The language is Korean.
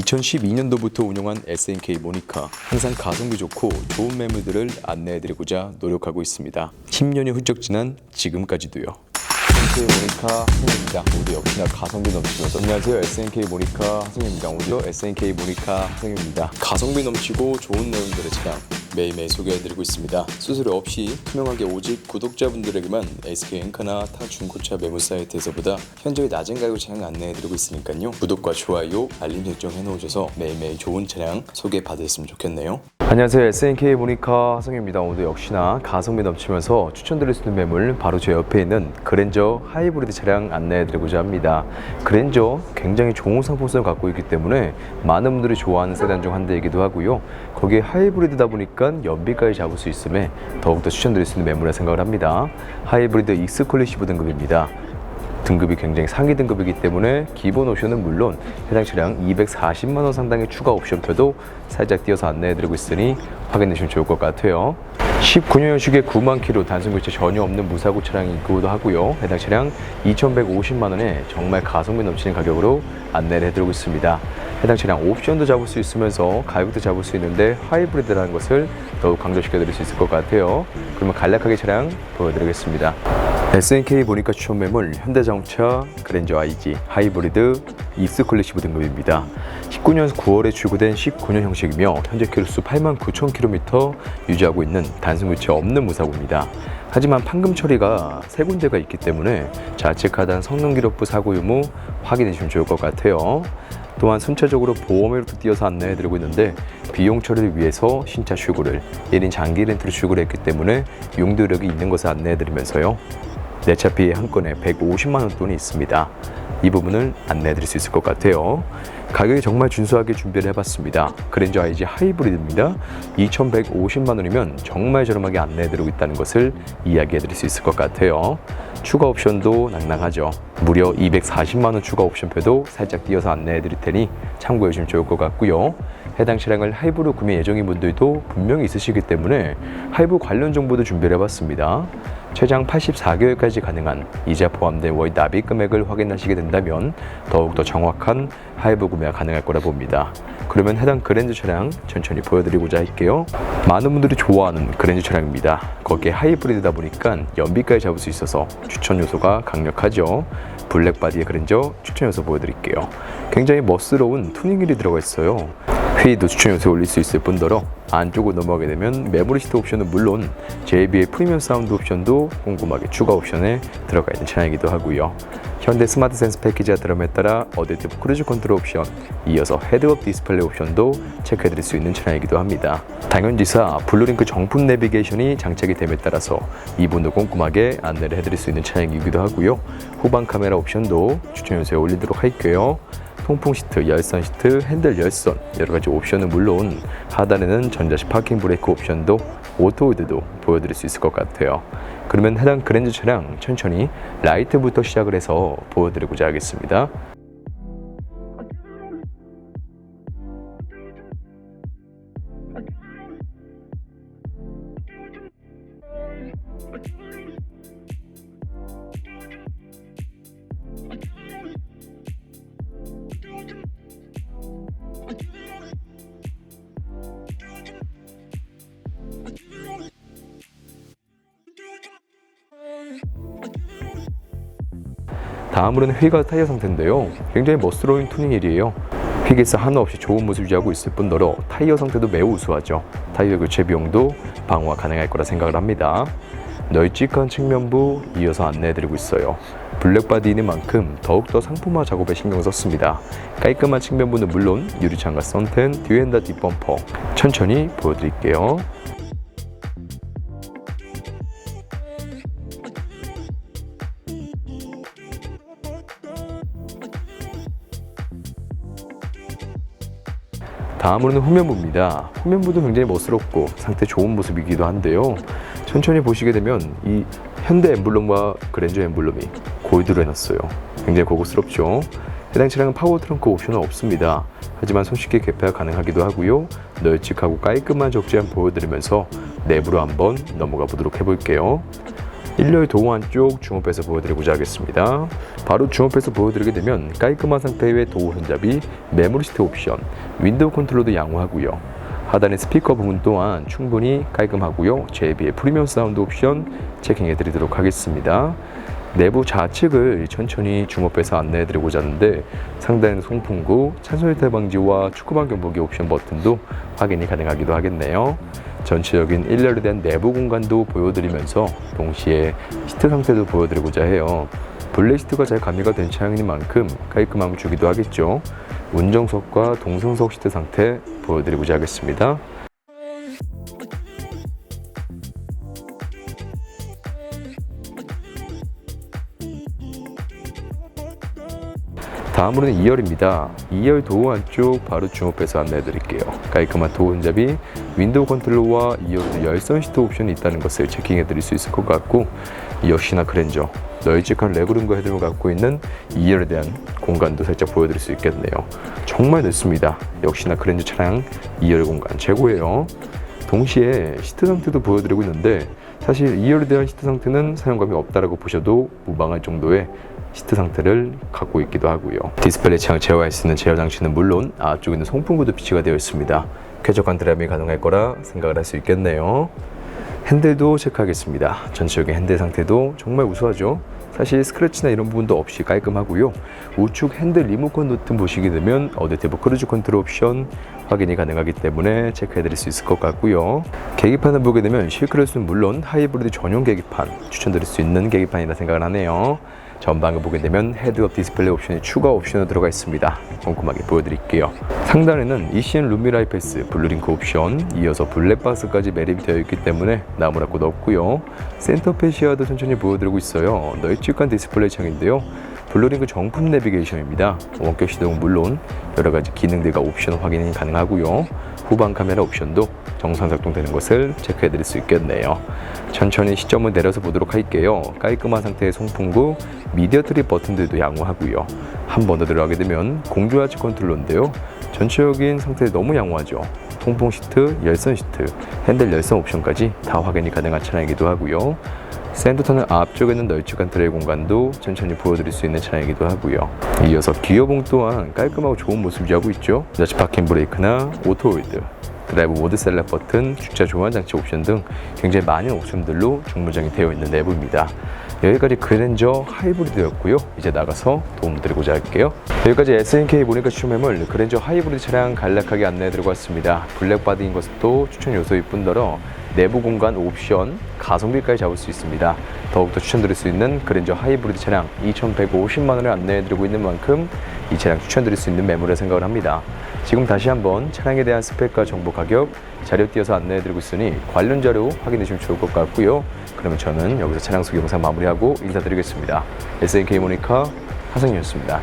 2012년도부터 운영한 SNK 모니카 항상 가성비 좋고 좋은 매물들을 안내해드리고자 노력하고 있습니다. 10년이 훌쩍 지난 지금까지도요. SNK 모니카 하승입니다. 모두 역시나 가성비 넘치면서 안녕하세요 SNK 모니카 하승입니다. 오늘 SNK 모니카 하승입니다. 가성비 넘치고 좋은 내용들의 차량 매일매일 소개해드리고 있습니다. 수수료 없이 투명하게 오직 구독자분들에게만 SK 엔카나 타 중고차 매물 사이트에서보다 현저히 낮은 가격 차량 안내해드리고 있으니까요. 구독과 좋아요, 알림 설정 해놓으셔서 매일매일 좋은 차량 소개받으셨으면 좋겠네요. 안녕하세요 SNK 모니카 하성입니다. 오늘 역시나 가성비 넘치면서 추천드릴 수 있는 매물 바로 제 옆에 있는 그랜저 하이브리드 차량 안내해 드리고자 합니다. 그랜저 굉장히 좋은 상품성을 갖고 있기 때문에 많은 분들이 좋아하는 세단 중 한 대이기도 하고요. 거기에 하이브리드다 보니까 연비까지 잡을 수 있음에 더욱더 추천드릴 수 있는 매물이라 생각을 합니다. 하이브리드 익스클루시브 등급입니다. 등급이 굉장히 상위 등급이기 때문에 기본 옵션은 물론 해당 차량 240만 원 상당의 추가 옵션표도 살짝 띄어서 안내해드리고 있으니 확인해 주시면 좋을 것 같아요. 19년 연식에 9만 킬로 단순 교체 전혀 없는 무사고 차량이 있고도 하고요. 해당 차량 2,150만 원에 정말 가성비 넘치는 가격으로 안내를 해드리고 있습니다. 해당 차량 옵션도 잡을 수 있으면서 가격도 잡을 수 있는데 하이브리드라는 것을 더욱 강조시켜 드릴 수 있을 것 같아요. 그러면 간략하게 차량 보여드리겠습니다. SNK 보니까 추천 매물 현대자동차 그랜저 IG 하이브리드 익스클루시브 등급입니다. 19년 9월에 출고된 19년 형식이며 현재 키로수 8만 9천 킬로미터 유지하고 있는 단순 교체 없는 무사고입니다. 하지만 판금 처리가 세 군데가 있기 때문에 좌측 하단 성능 기록부 사고 유무 확인해 주시면 좋을 것 같아요. 또한 순차적으로 보험회로도 띄어서 안내해드리고 있는데 비용 처리를 위해서 신차 출고를 1인 장기 렌트로 출고를 했기 때문에 용도력이 있는 것을 안내해드리면서요. 내차 피해 한 건에 150만 원 돈이 있습니다. 이 부분을 안내해 드릴 수 있을 것 같아요. 가격이 정말 준수하게 준비를 해봤습니다. 그랜저 IG 하이브리드입니다. 2,150만 원이면 정말 저렴하게 안내해 드리고 있다는 것을 이야기해 드릴 수 있을 것 같아요. 추가 옵션도 낭낭하죠. 무려 240만 원 추가 옵션표도 살짝 띄어서 안내해 드릴 테니 참고해 주시면 좋을 것 같고요. 해당 차량을 하이브로 구매 예정인 분들도 분명히 있으시기 때문에 하이브 관련 정보도 준비를 해봤습니다. 최장 84개월까지 가능한 이자 포함된 월 납입 금액을 확인하시게 된다면 더욱더 정확한 하이브 구매가 가능할 거라 봅니다. 그러면 해당 그랜저 차량 천천히 보여드리고자 할게요. 많은 분들이 좋아하는 그랜저 차량입니다. 거기에 하이브리드다 보니까 연비까지 잡을 수 있어서 추천 요소가 강력하죠. 블랙 바디의 그랜저 추천 요소 보여드릴게요. 굉장히 멋스러운 투닝휠이 들어가 있어요. 휠도 추천 요소에 올릴 수 있을 뿐더러 안쪽으로 넘어가게 되면 메모리 시트 옵션은 물론 JBL 프리미엄 사운드 옵션도 꼼꼼하게 추가 옵션에 들어가 있는 차량이기도 하고요. 현대 스마트 센스 패키지가 들어감에 따라 어댑티브 크루즈 컨트롤 옵션, 이어서 헤드업 디스플레이 옵션도 체크해드릴 수 있는 차량이기도 합니다. 당연지사 블루링크 정품 내비게이션이 장착이 됨에 따라서 이분도 꼼꼼하게 안내를 해드릴 수 있는 차량이기도 하고요. 후방 카메라 옵션도 추천 요소에 올리도록 할게요. 통풍 시트, 열선 시트, 핸들 열선 여러 가지 옵션은 물론 하단에는 전자식 파킹 브레이크 옵션도 오토우드도 보여드릴 수 있을 것 같아요. 그러면 해당 그랜저 차량 천천히 라이트부터 시작을 해서 보여드리고자 하겠습니다. 다음으로는 휠과 타이어 상태인데요. 굉장히 멋스러운 투닝휠이에요. 휠에서 하나 없이 좋은 모습 유지하고 있을 뿐더러 타이어 상태도 매우 우수하죠. 타이어 교체 비용도 방어가 가능할 거라 생각을 합니다. 널찍한 측면부 이어서 안내해드리고 있어요. 블랙바디인 만큼 더욱더 상품화 작업에 신경 썼습니다. 깔끔한 측면부는 물론 유리창과 선텐, 뒤엔다 뒷범퍼 천천히 보여드릴게요. 다음으로는 후면부입니다. 후면부도 굉장히 멋스럽고 상태 좋은 모습이기도 한데요. 천천히 보시게 되면 이 현대 엠블럼과 그랜저 엠블럼이 골드로 해놨어요. 굉장히 고급스럽죠. 해당 차량은 파워 트렁크 옵션은 없습니다. 하지만 손쉽게 개폐가 가능하기도 하고요. 널찍하고 깔끔한 적재함 보여드리면서 내부로 한번 넘어가 보도록 해볼게요. 1열 도어 안쪽 주목해서 보여드리고자 하겠습니다. 바로 주목해서 보여드리게 되면 깔끔한 상태의 도어 손잡이, 메모리 시트 옵션, 윈도우 컨트롤도 양호하고요. 하단의 스피커 부분 또한 충분히 깔끔하고요. JBL 프리미엄 사운드 옵션 체킹해 드리도록 하겠습니다. 내부 좌측을 천천히 주목해서 안내해 드리고자 하는데 상단에는 송풍구, 혜택 방지와 축구방 경보기 옵션 버튼도 확인이 가능하기도 하겠네요. 전체적인 1열에 대한 내부 공간도 보여드리면서 동시에 시트 상태도 보여드리고자 해요. 블랙 시트가 잘 가미가 된 차량인 만큼 깔끔함을 주기도 하겠죠. 운정석과 동승석 시트 상태 보여드리고자 하겠습니다. 다음으로는 2열입니다. 2열 도어 안쪽 바로 주목해서 안내해 드릴게요. 깔끔한 도어 손잡이, 윈도우 컨트롤러와 2열도 열선 시트 옵션이 있다는 것을 체킹해 드릴 수 있을 것 같고 역시나 그랜저 널찍한 레그룸과 헤드룸을 갖고 있는 2열에 대한 공간도 살짝 보여드릴 수 있겠네요. 정말 넓습니다. 역시나 그랜저 차량 2열 공간 최고예요. 동시에 시트 상태도 보여드리고 있는데 사실 2열에 대한 시트 상태는 사용감이 없다라고 보셔도 무방할 정도의 시트 상태를 갖고 있기도 하고요. 디스플레이 창을 제어할 수 있는 제어 장치는 물론 앞쪽에 있는 송풍구도 비치가 되어 있습니다. 쾌적한 드라이빙이 가능할 거라 생각을 할 수 있겠네요. 핸들도 체크하겠습니다. 전체적인 핸들 상태도 정말 우수하죠. 사실 스크래치나 이런 부분도 없이 깔끔하고요. 우측 핸들 리모컨 버튼 보시게 되면 어댑티브 크루즈 컨트롤 옵션 확인이 가능하기 때문에 체크해 드릴 수 있을 것 같고요. 계기판을 보게 되면 실크레스는 물론 하이브리드 전용 계기판 추천드릴 수 있는 계기판이라 생각을 하네요. 전방을 보게 되면 헤드업 디스플레이 옵션이 추가 옵션으로 들어가 있습니다. 꼼꼼하게 보여드릴게요. 상단에는 ECN 룸미라이 패스, 블루링크 옵션, 이어서 블랙박스까지 매립이 되어 있기 때문에 곳 없고요. 센터 패시아도 천천히 보여드리고 있어요. 널찍한 디스플레이 창인데요. 블루링크 정품 내비게이션입니다. 원격 시동은 물론 여러 가지 기능들과 옵션 확인이 가능하고요. 후방 카메라 옵션도 정상 작동되는 것을 체크해 드릴 수 있겠네요. 천천히 시점을 내려서 보도록 할게요. 깔끔한 상태의 송풍구, 미디어 트립 버튼들도 양호하고요. 한 번 더 들어가게 되면 공조 하치 컨트롤러인데요. 전체적인 상태 너무 양호하죠. 통풍 시트, 열선 시트, 핸들 열선 옵션까지 다 확인이 가능한 차량이기도 하고요. 센터터는 앞쪽에는 널찍한 트레이 공간도 천천히 보여드릴 수 있는 차량이기도 하고요. 이어서 기어봉 또한 깔끔하고 좋은 모습 유지하고 있죠. 여치 파킹 브레이크나 오토홀드, 드라이브 모드 셀렉 버튼, 주차 조환 장치 옵션 등 굉장히 많은 옵션들로 중무장이 되어 있는 내부입니다. 여기까지 그랜저 하이브리드였고요. 이제 나가서 도움드리고자 할게요. 여기까지 SNK 모니카 추첨해물 그랜저 하이브리드 차량 간략하게 안내해드리고 왔습니다. 블랙바디인 것도 추천 요소일 뿐더러 내부 공간 옵션, 가성비까지 잡을 수 있습니다. 더욱더 추천드릴 수 있는 그랜저 하이브리드 차량 2,150만 원을 안내해드리고 있는 만큼 이 차량 추천드릴 수 있는 매물을 생각을 합니다. 지금 다시 한번 차량에 대한 스펙과 정보 가격 자료 띄어서 안내해드리고 있으니 관련 자료 확인해 주시면 좋을 것 같고요. 그러면 저는 여기서 차량 소개 영상 마무리하고 인사드리겠습니다. SNK 모니카 하성이었습니다.